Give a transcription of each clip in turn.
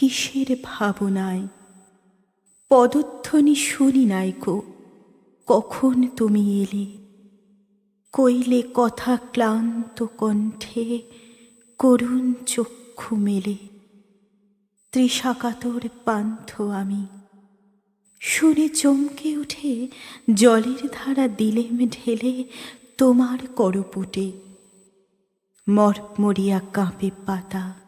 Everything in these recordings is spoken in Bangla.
কিসের ভাবনায়? পদধ্বনি শুনি নাই কো কখন তুমি এলে? কইলে কথা ক্লান্ত কণ্ঠে, করুণ চক্ষু মেলে। ত্রিশাকাতর পান্থ আমি, শুনে চমকে উঠে জলের ধারা দিলেম ঢেলে তোমার করপুটে। মরমরিয়া কাঁপে পাতা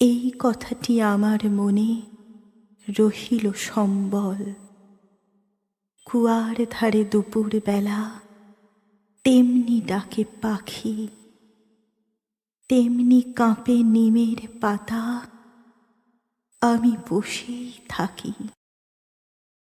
এই কথাটি আমার মনে রহিল সম্বল। কুয়ার ধারে দুপুর বেলা তেমনি ডাকে পাখি, তেমনি কাঁপে নিমের পাতা। আমি বসেই থাকি।